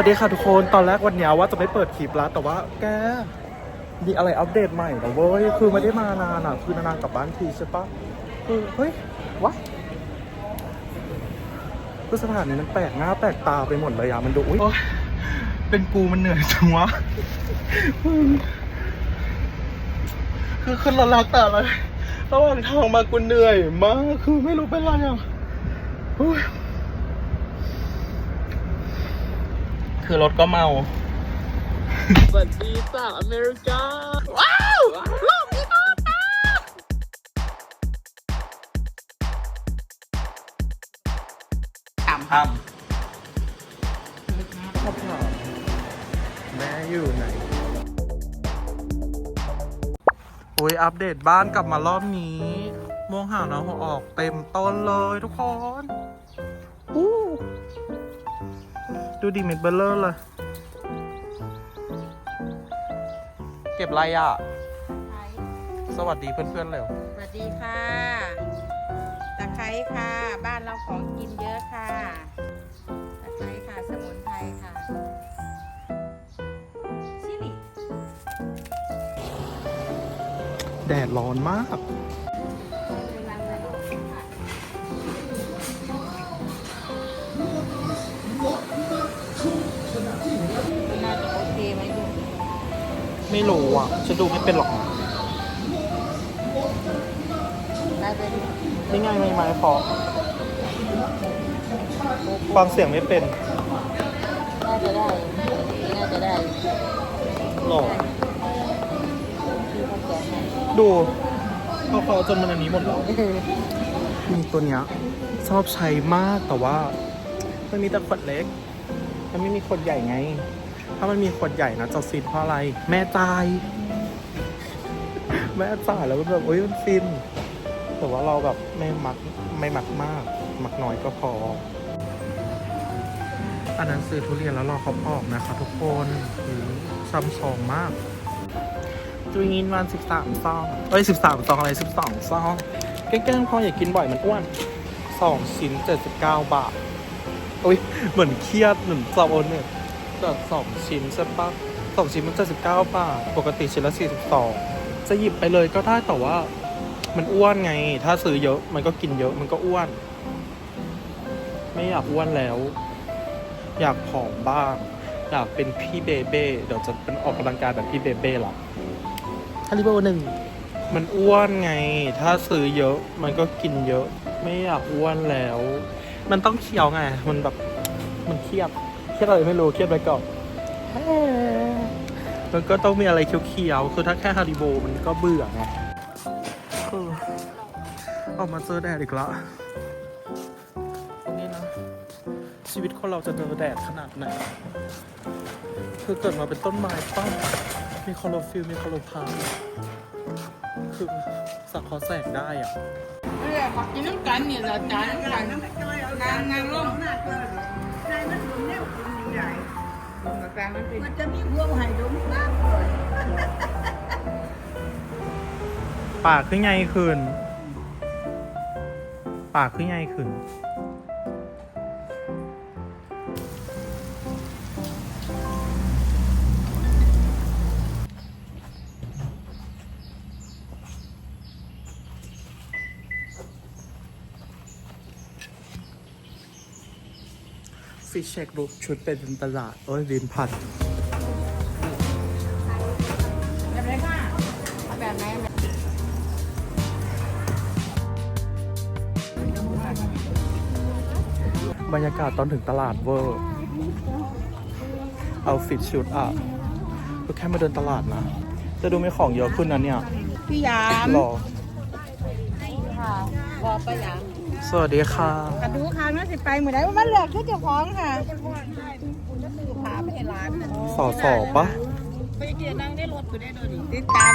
สวัสดีค่ะทุกคนตอนแรกวันนี้ว่าจะไม่เปิดคลิปแล้วแต่ว่าแกมีอะไรอัปเดตใหม่นะเว้ยคือไม่ได้มานานอะ คือนานๆกลับบ้านทีใช่ปะคือเฮ้ยวะคือสถานนี้มันแปลกหน้าแปลกตาไปหมดเลยอะมันดูอุ๊ยเป็นกูมันเหนื่อยจังวะคือขึ้นรถแล้วแต่เลยระหว่างทางมากูเหนื่อยมากคือไม่รู้เป็นไรอะอุ๊ย คือรถก็เมาสวัสดีจากอเมริกา ว้าวโลกนี้ก็ตาถามทำแม่อยู่ไหนโอ้ยอัปเดตบ้านกลับมารอบนี้ม่วงหาวน้ำหัวออกเต็มต้นเลยทุกคน ดูดิเม็ดเบลเลอร์เลยเก็บอะไรอะสวัสดีเพื่อนๆเร็ว สวัสดีค่ะ ตะไคร้ค่ะ บ้านเราของกินเยอะค่ะ ตะไคร้ค่ะ สมุนไพรค่ะ ชิลิแดดร้อนมาก ไม่รู้อะฉันดูไม่เป็นหรอกนะได้เป็นนี่ไงไม่ไม้พอฟังเสียงไม่เป็นน่าจะได้น่าจะได้หรอที่เขาแจกให้ดูเขาเขาจนมันอันนี้หมดแล้วมีตัวเนี้ยชอบใช้มากแต่ว่ามันมีแต่ขวดเล็ก มันไม่มีขวดใหญ่ไง ถ้ามันมีขวดใหญ่นะจะฟินเพราะอะไร แม่จ่าย แม่จ่ายแล้วก็แบบโอ้ยมันฟิน แต่ว่าเราแบบไม่มักไม่มักมาก มักน้อยก็พอ อันนั้นซื้อทุเรียนแล้วรอเขาออกนะคะทุกคนหือซัมซองมากจูงินวันสิบสามซองเอ้ยสิบสามซองอะไรสิบสองซองแกล้งพออย่ากินบ่อยมันอ้วนสองชิ้นเจ็ดสิบเก้าบาทอุ้ยเหมือนเครียดเหมือนสอบโอนเนี่ย แต่สองชิ้นใช่ปะสองชิ้นมันเจ็ดสิบเก้าบาท ปกติชิ้นละสี่สิบสองจะหยิบไปเลยก็ได้แต่ว่า มันอ้วนไง ถ้าซื้อเยอะมันก็กินเยอะมันก็อ้วน ไม่อยากอ้วนแล้ว อยากผอมบ้าง อยากเป็นพี่เบเบ้เดี๋ยวจะเป็นออกกำลังกายแบบพี่เบเบ้ละฮาริโบหนึ่งมันอ้วนไง ถ้าซื้อเยอะมันก็กินเยอะ ไม่อยากอ้วนแล้ว มันต้องเคี้ยวไง มันแบบ มันเครียดเค รียดอะไรไม่รู้เครียดไปก่อนเฮ้มันก็ต้องมีอะไรเคี้ยวๆคือถ้าแค่ฮาริโบมันก็เบื่อไงเออออกมาเจอแดดอีกแล้วนี่นะ ชีวิตคนเราจะเจอแดดขนาดไหน คือเกิดมาเป็นต้นไม้ป้ามีคลอโรฟิลล์มีคลอโรพลาสต์คือสังเคราะห์แสงได้อะเรื่องขอกินน้ำกันเนี่ยเราจานน้ำกันนางนางลง ใหญ่กลางมันเป็นมันจะมีพวงไห่ดมมากเลยปากขึ้นไงคืนปากขึ้นไงคืน เช็ครูปชุดเป็นตลาด โอ้ยวินพันแบบไหนค่ะเอาแบบไหนแบบบรรยากาศตอนถึงตลาดเวอร์ เอาฟิตชุดอะก็แค่มาเดินตลาดนะ จะดูมีของเยอะขึ้นนะเนี่ย พี่ยามรอค่ะพอประหยัด สวัสดีค่ะกระดูคางน่าสิไปเหมือนไดมันเหลือคือเจ้าของค่ะพาไปให้ร้านสอสอปะไปเกียร์นั่งได้รถกูได้โดนติดตาม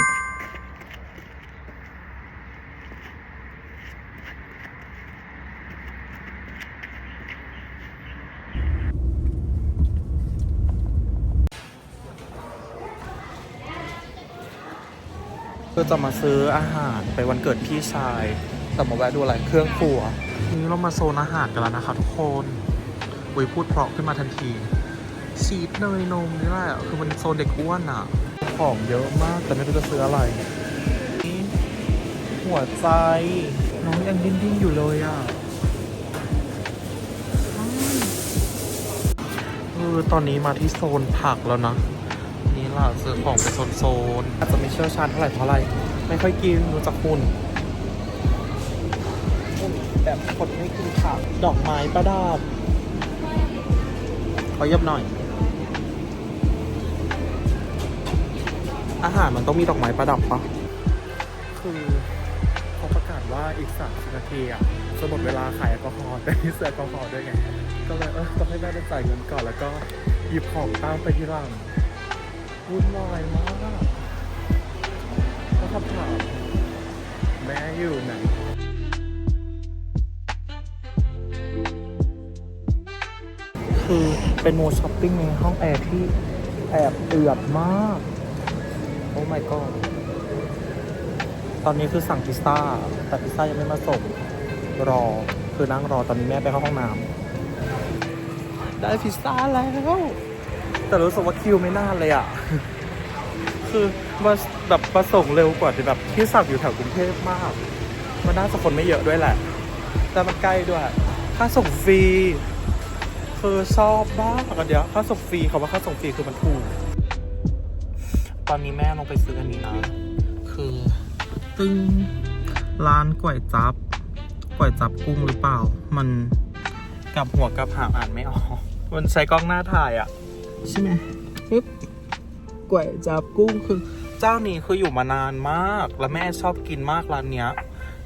คือจะมาซื้ออาหารไปวันเกิดพี่ชาย แต่มาแวะดูอะไรเครื่องครัวทีนี้เรามาโซนอาหารกันแล้วนะคะทุกคนอุ้ยพูดเพราะขึ้นมาทันทีชีสเนยนมนี่แหละคือมันโซนเด็กอ้วนอะของเยอะมากแต่ไม่รู้จะซื้ออะไรนี่หัวใจน้องยังดิ้นๆอยู่เลยอะเออตอนนี้มาที่โซนผักแล้วนะ นี่ล่ะซื้อของเป็นโซนๆอาจจะไม่เชี่ยวชาญเท่าไหร่เพราะอะไร ไม่ค่อยกินรู้จักคุณ แบบคนไม่กินผักดอกไม้ประดับขอเยับหน่อย อาหารมันต้องมีดอกไม้ประดับปะคือเขาประกาศว่าอีกสามสิบนาทีอะจะหมดเวลาขายแอลกอฮอล์แต่ที่เสือแอลกอฮอล์ด้วยไง ก็เลยเออต้องให้แม่ได้จ่ายเงินก่อนแล้วก็หยิบของตามไปทีหลังวุ่นวายมากก็คำถามแม่อยู่ไหน คือเป็นโมช้อปปิ้งในห้องแอร์ที่แอบเอือดมาก โอ้ my god ตอนนี้คือสั่งพิซซ่า แต่พิซซ่ายังไม่มาส่ง รอ คือนั่งรอตอนนี้แม่ไปเข้าห้องน้ำได้พิซซ่าแล้ว แต่รู้สึกว่าคิวไม่น่านเลยอะ คือมาแบบมาส่งเร็วกว่าที่แบบที่สั่งอยู่แถวกรุงเทพมาก มันน่าจะคนไม่เยอะด้วยแหละ แต่มันใกล้ด้วย ค่าส่งฟรี คือชอบบ้ากอันเดียวค่าส่งฟรีเขาว่าค่าส่งฟรีคือมันถูก ตอนนี้แม่ลงไปซื้ออันนี้นะ คือตึ้งร้านก๋วยจับก๋วยจับกุ้งหรือเปล่า มันกลับหัวกลับหางอ่านไม่ออก มันใช้กล้องหน้าถ่ายอะ่ะใช่ไหมปึ๊บก๋วยจับกุ้งคือเจ้านี้คืออยู่มานานมาก แล้วแม่ชอบกินมากร้านเนี้ย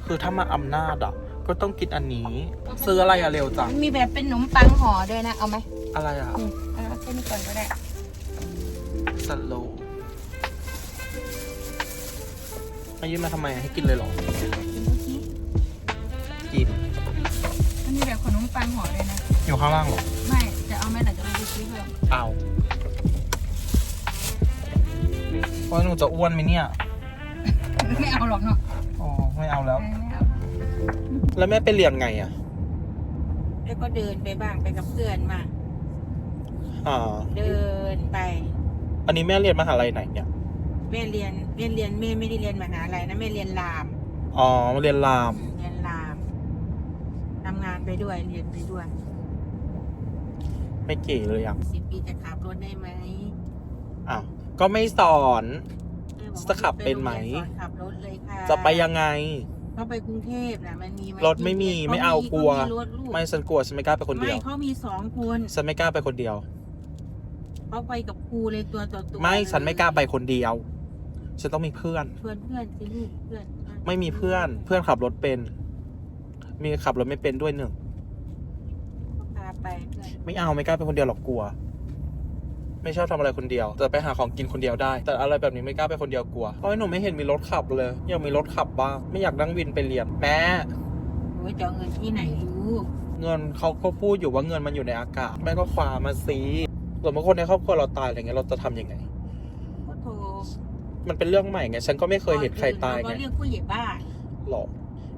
คือถ้ามาอำนาจอะ ก็ต้องกินอันนี้ ซื้ออะไรอะเร็วจังมีแบบเป็นขนมปังห่อด้วยนะ เอาไหมอะไรอะอืมเอาแค่นี้ก่อนก็ได้ สโลอายุมาทำไมให้กินเลยเหรอ กินทุกทีกิน มันมีแบบขนมปังห่อด้วยนะ อยู่ข้างล่างเหรอ ไม่ จะเอาไหมหรือจะไปซื้อเพิ่มเอาว่าหนูจะอ้วนไหมเนี่ย ไม่เอาหรอกเนาะ อ๋อ ไม่เอาแล้วไม่เอา แล้วแม่ไปเรียนไงอะ แล้วก็เดินไปบ้างไปกับเพื่อนมางอ่า เดินไป อันนี้แม่เรียนมหาลัยไหนเนี่ย แม่เรียนแม่เรียนแม่ไม่ได้เรียนมหาลัยนะแม่เรียนรามอ๋อมาเรียนราม เรียนรามทำงานไปด้วยเรียนไปด้วยไม่เก๋เลยอะสิบปีจะขับรถได้ไหมอ้าวก็ไม่สอน แม่บอกว่าจะขับเป็นไหม โรงรียสอนขับรถเลยค่ะ จะไปยังไง เขาไปกรุงเทพนะมันมีหรถไม่มีไม่เอากลัวขมีรถลูกไม่ฉันกลัวฉันไม่กล้าไปคนเดียวไม่เขามีสองคนฉันไม่กล้าไปคนเดียว เขาไปกับครูเลยตัวต่อตัวไม่เลยฉันไม่กล้าไปคนเดียว ฉันต้องมีเพื่อน ชวนเพื่อนสิลูกเพื่อนไม่มีเพื่อน เพื่อนขับรถเป็น มีขับรถไม่เป็นด้วยหนึ่งพาไปเพื่อนไม่เอาไม่กล้าไปคนเดียวหรอกกลัว ไม่ชอบทำอะไรคนเดียว แต่ไปหาของกินคนเดียวได้ แต่อะไรแบบนี้ไม่กล้าไปคนเดียวกลัวเพราะหนูไม่เห็นมีรถขับเลย อยากมีรถขับบ้าง ไม่อยากนั่งวินไปเรียนแม่โอ้ยจะเอาเงินที่ไหนลูกเงินเขาก็พูดอยู่ว่าเงินมันอยู่ในอากาศ แม่ก็คว้ามาซีสมมติคนในครอบครัวเราตายอะไรเงี้ยเราจะทำยังไงก็โทรมันเป็นเรื่องใหม่ไงฉันก็ไม่เคยเห็นใครตายเรไงก็เรียกผู้ใหญ่บ้านหรอ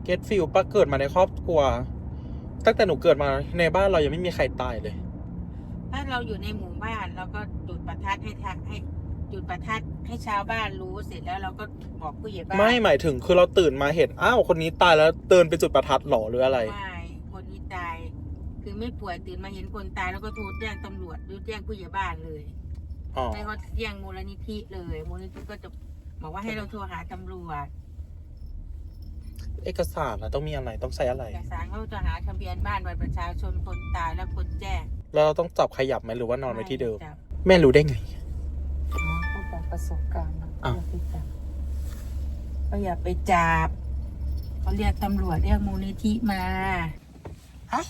เกตฟิลป้าเกิดมาในครอบครัว ตั้งแต่หนูเกิดมาในบ้านเรายังไม่มีใครตายเลย ถ้าเราอยู่ในหมู่บ้านเราก็จุดประทัดให้ทักให้จุดประทัดให้ชาวบ้านรู้เสร็จแล้วเราก็บอกผู้ใหญ่บ้านไม่หมายถึงคือเราตื่นมาเห็นอ้าวคนนี้ตายแล้วเดินไปจุดประทัดหรอหรืออะไรไม่คนที่ตาย คือไม่ป่วยตื่นมาเห็นคนตายแล้วก็โทรแจ้งตำรวจหรือแจ้งผู้ใหญ่บ้านเลยอ๋อไม่ก็แจ้งมูลนิธิเลยมูลนิธิก็จะบอกว่าให้เราโทรหาตำรวจเอกสารนะต้องมีอะไรต้องใช้อะไร เอกสารเขาจะหาทะเบียนบ้านบัตรประชาชนคนตายแล้วคนแจ้ง แล้วเราต้องจับขยับไหมหรือว่านอนไว้ที่เดิม จับแม่รู้ได้ไง อ๋อเขาบอกประสบการณ์อ้าวก็อย่าไปจับเขาเรียกตำรวจเรียกมูลนิธิมาถ้า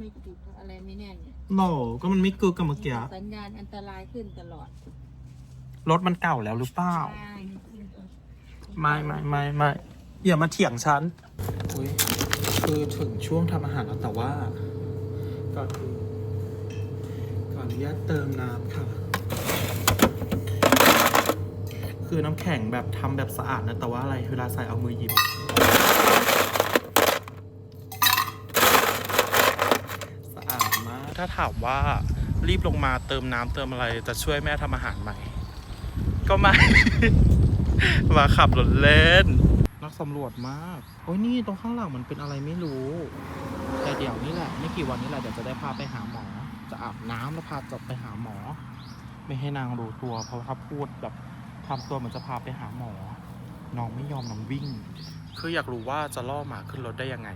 ไม่ติดอะไรไม่แน่เนี่ยหรอก็มันไม่กึกกับเมื่อกี้สัญญาณอันตรายขึ้นตลอดรถมันเก่าแล้วหรือเปล่า ใช่ไม่ไม่ไม่ไม่อย่ามาเถียงฉันอุ้ย คือถึงช่วงทำอาหารแล้วแต่ว่าก่อนอื่นอนุญาตเติมน้ำค่ะ คือน้ำแข็งแบบทำแบบสะอาดนะ แต่ว่าอะไรเวลาใส่เอามือหยิบ สะอาดมาก ถ้าถามว่ารีบลงมาเติมน้ำเติมอะไรจะช่วยแม่ทำอาหารไหมก็ไม่ มาขับรถเล่น สำรวจมาก โอ้ยนี่ตรงข้างหลังมันเป็นอะไรไม่รู้ แต่เดี๋ยวนี้แหละไม่กี่วันนี้แหละเดี๋ยวจะได้พาไปหาหมอ จะอาบน้ำแล้วพาจบไปหาหมอ ไม่ให้นางรู้ตัว เพราะถ้าพูดแบบทำตัวเหมันจะพาไปหาหมอ น้องไม่ยอมน้องวิ่ง คืออยากรู้ว่าจะล่อหมาขึ้นรถได้ยังไง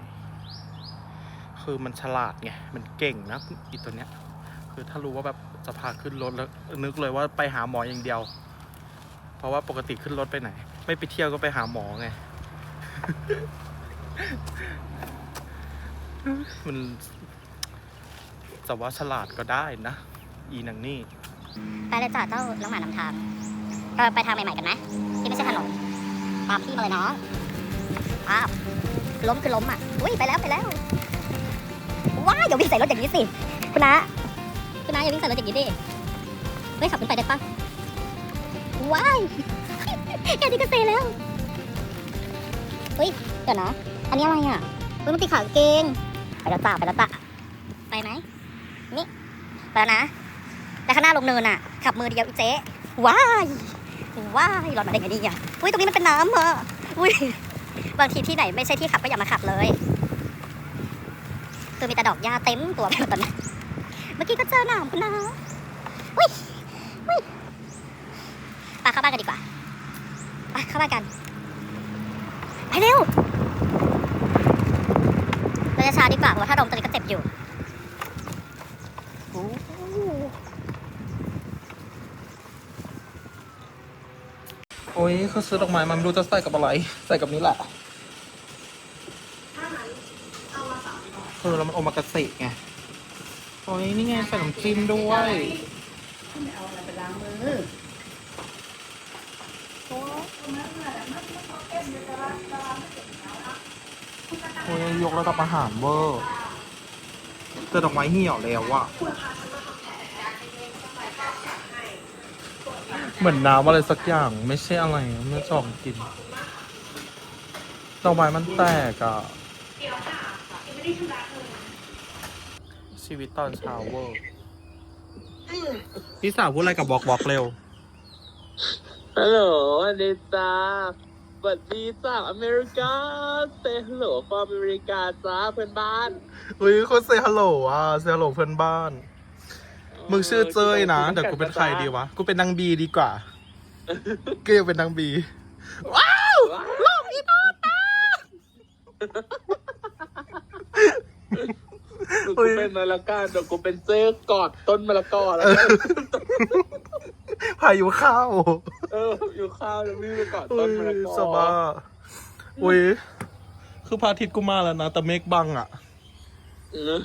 คือมันฉลาดไง มันเก่งนะอีตัวเนี้ย คือถ้ารู้ว่าแบบจะพาขึ้นรถแล้วนึกเลยว่าไปหาหมออย่างเดียว เพราะว่าปกติขึ้นรถไปไหน ไม่ไปเที่ยวก็ไปหาหมอไง มันจะว่าฉลาดก็ได้นะ อีนังนี่ ไปเลยจ้ะเจ้าน้องหมานำทางเราไปทางใหม่ๆกันไหมที่ไม่ใช่ถนนตามพี่มาเลยน้องอ้าวล้มคือล้มอะ อุ้ยไปแล้วไปแล้ว ว้าอย่าวิ่งใส่รถอย่างนี้สิ คุณน้าคุณน้าอย่าวิ่งใส่รถอย่างนี้ดิเฮ้ยขับขึ้นไปได้ปะว้ายแค่นี้ก็เซแล้ว เฮ้ย เดี๋ยวนะ อันนี้อะไรอะเฮ้ยมันติดขากางเกง ไปแล้วจ้าไปแล้วจ้าไปไหมนี่ไปแล้วนะ แต่ข้างหน้าลงเนินอะ ขับมือเดียวอีเจ๊ว้ายว้ายรถมาได้ไงดีอะอุ้ยตรงนี้มันเป็นน้ำอะอุ้ยบางทีที่ไหนไม่ใช่ที่ขับก็อย่ามาขับเลย คือมีแต่ดอกหญ้าเต็มตัวไปหมดตอนนี้เมื่อกี้ก็เจอหนามคุณนะอุ้ยอุ้ยไปเข้าบ้านกันดีกว่าไปเข้าบ้านกันไปเร็ว ช้าดีกว่าเพราะว่าถ้าดมตอนนี้ก็เจ็บอยู่โอ้ยเขาซื้อดอกไม้มาไม่รู้จะใส่กับอะไร ใส่กับนี้แหละคือเรามันโอมากาเสะไง โอ้ยนี่ไงใส่ขนมจีนด้วย ไม่เอาอะไรไปล้างมือ โอ้ยยกระดับอาหารเวอร์แต่ดอกไม้เหี่ยวแล้วอะเหมือนน้ำอะไรสักอย่างไม่ใช่อะไรไม่ชอบกินดอกไม้มันแตกอะชีวิตตอนเช้าเวอร์พี่สาวพูดอะไรกับบอกบอกเร็วฮัลโหลสวัสดีจ้า วัสดีจากอเมริกาเซฮัลโหลฟอร์อเมริกาจ้าเพื่อนบ้านเฮ้ยคนเซฮัลโหลอะเซฮัลโหลเพื่อนบ้าน มึงชื่อเจ้ยนะเดี๋ยวกูเป็นใครดีวะ กูเป็นนางบีดีกว่ากูอยากเป็นนางบี ว้าวว้าวรอบอีโนตากูเป็นมะละกาเดี๋ยวกูเป็นเจ้กอดต้นมะละกอแล้วกัน พายุเข้าเอออยู่ข้าวแล้ววิ่งไปกอดอุ้ต้นยมะละกอสบายอุ้ยคือพระอาทิตย์กูมาแล้วนะ แต่เมฆบังอะ เออ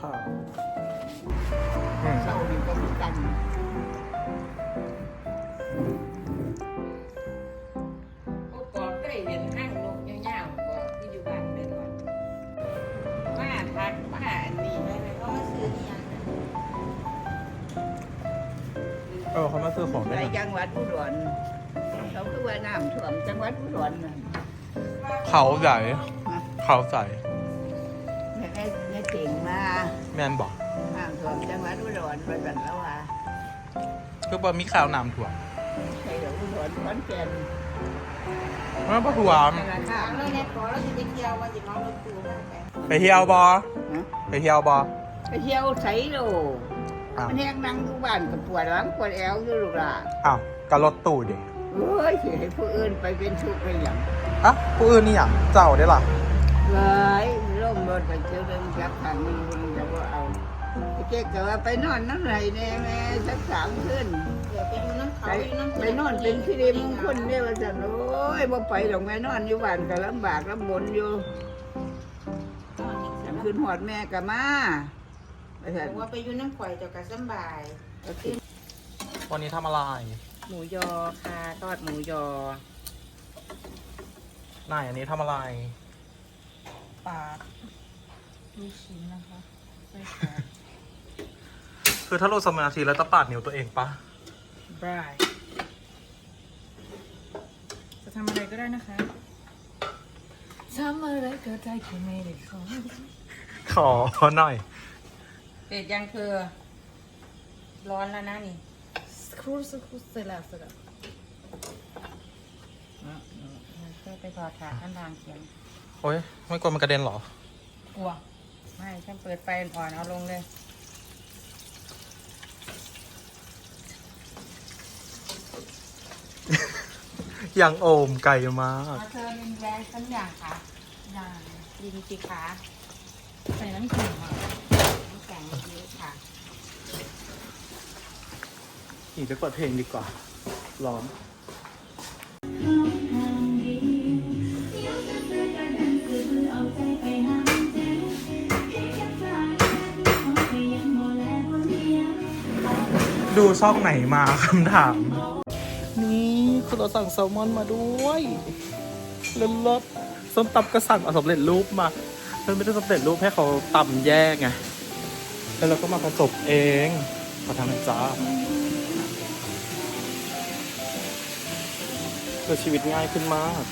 นี่คือข่าวเศร้าดีก็มีกันโอ้ก่อนก็ได้เห็นห้างนกยาวๆก่อนที่อยู่บ้านเดินก่อนมาทักมาอันนี้ได้ไหมเพราะว่าซื้อนี่ยังเออเขามาซื้อของในได้จังหวัดอุดรเขาคือว่าน้ำท่วมจังหวัดอุดรน่ะเขาใหญ่เขาใส่แแมนบอกน้ำท่วมจังหวัดอุดรไปสั่นแล้วว่าคือบ่มีข่าวน้ำท่วมใช่เดี๋ยวอุดรขอนแก่นมันบ่ท่วมแต่ละข้าถางมเลยเนี่ยขอเราจะไปเที่ยวว่าจะน้องรถตู้มาไปไปเที่ยวบอไปเที่ยวบอไปเที่ยวไสโลอ้าวมันแห้งนั่งอยู่บ้านกับปวดหลังปวดแอวอยู่ลูกหล่ะอ้าวกับรถตู้ดิเอ้ยสิให้ผู้อื่นไปเป็นทุกข์ไปอย่างอะผู้อื่นนี่อย่างเจ้าได้ล่ะเลยร่มรถไปเจอเรื่องจับทางนี้มันจะว่าเอา เจ๊กก็ว่าไปนอนน้ำไหลแน่แม่สักสามคืนเดี๋ยวไปอยู่น้ำเขาไปอยู่น้ำไปนอนเป็นที่ดีมงคลเนี่ยว่าสันโอ้ยบ่ไปดอกแม่นอนอยู่บ้านก็ลำบากลำบนอยู่สามคืนหอดแม่ก็มาว่าสันบอกว่าไปอยู่น้ำข่อยเจ้าก็สำบายวันนี้ทำอะไร หมูยอค่ะทอดหมูยอนายอันนี้ทำอะไรปลาลูกชิ้นนะคะไส้กรอก คือถ้าโลดสมาธิแล้วจะปาดนิ้วตัวเองปะบรายจะทำอะไรก็ได้นะคะทำอะไรก็ได้แค่ไม่ได้ขอขอหน่อยเสร็จยังเธอร้อนแล้วนะนี่สครูสครูเสร็จแล้วเสร็จแล้วอะมันก็ไปพอถาข้างทางเขียงโอ้ยไม่กลัวมันกระเด็นเหรอ กลัว ไม่ฉันเปิดไฟอ่อนๆเอาลงเลย ยังโอมไก่มากมาเธอลินแรงสักอย่างค่ะอย่างลินจิคะใส่น้ำแข็งอะน้ำแข็งเยอะค่ะอีกจะเปิดเพลงดีกว่า ร้อนดูช่องไหนมาคำถามนี่คือ เราสั่งแซลมอนมาด้วยเลิศส้มตำก็สั่งเอาสำเร็จรูปมามันไม่ได้สำเร็จรูปให้เขาตำแยกไงแล้วเราก็มาประกบเองขอทำจ้าเพื่อชีวิตง่ายขึ้นมาก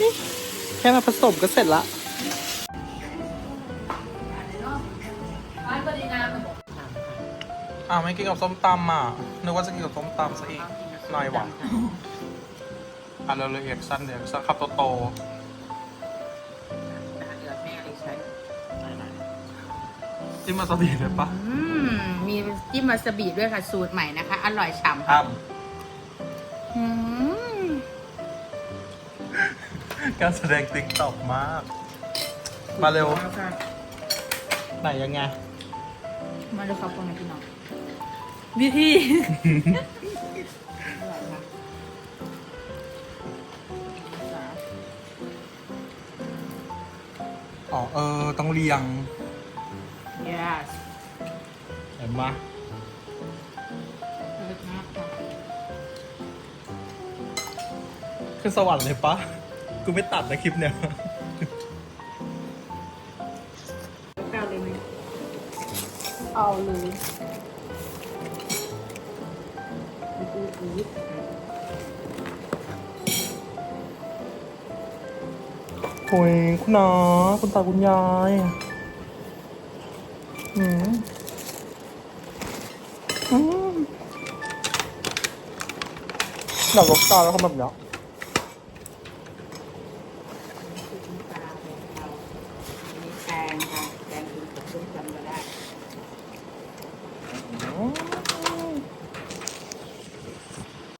นี่แค่มาผสมก็เสร็จละ อ้าวไม่กินกับส้มตำอะนึกว่าจะกินกับส้มตำซะอีกหน่อยหวานอะเราเลยเอกสั้นเดี๋ยวสักครับโตโตเดือดแม่เลยใช้ๆจิ้มมาสบีเลยปะอืมมีจิ้มวาซาบิด้วยค่ะ สูตรใหม่นะคะ อร่อยฉ่ำอ้ำอืมการแสดงติ๊กตอกมาก มาเร็ว ไหนยังไง มาดูครับพวกนี้พี่น้อง วิธี อร่อยค่ะอ๋อเออ ต้องเรียง yes เห็นไหมเลิศมากค่ะคือสวรรค์เลยปะกูไม่ตัดนะคลิปเนี่ย ก้าวเลยไหมเอาเลย อืดอืดโอ้ยคุณนาคุณตาคุณยายอืมอืมหนักลบตาแล้วเขาแบบเนี้ย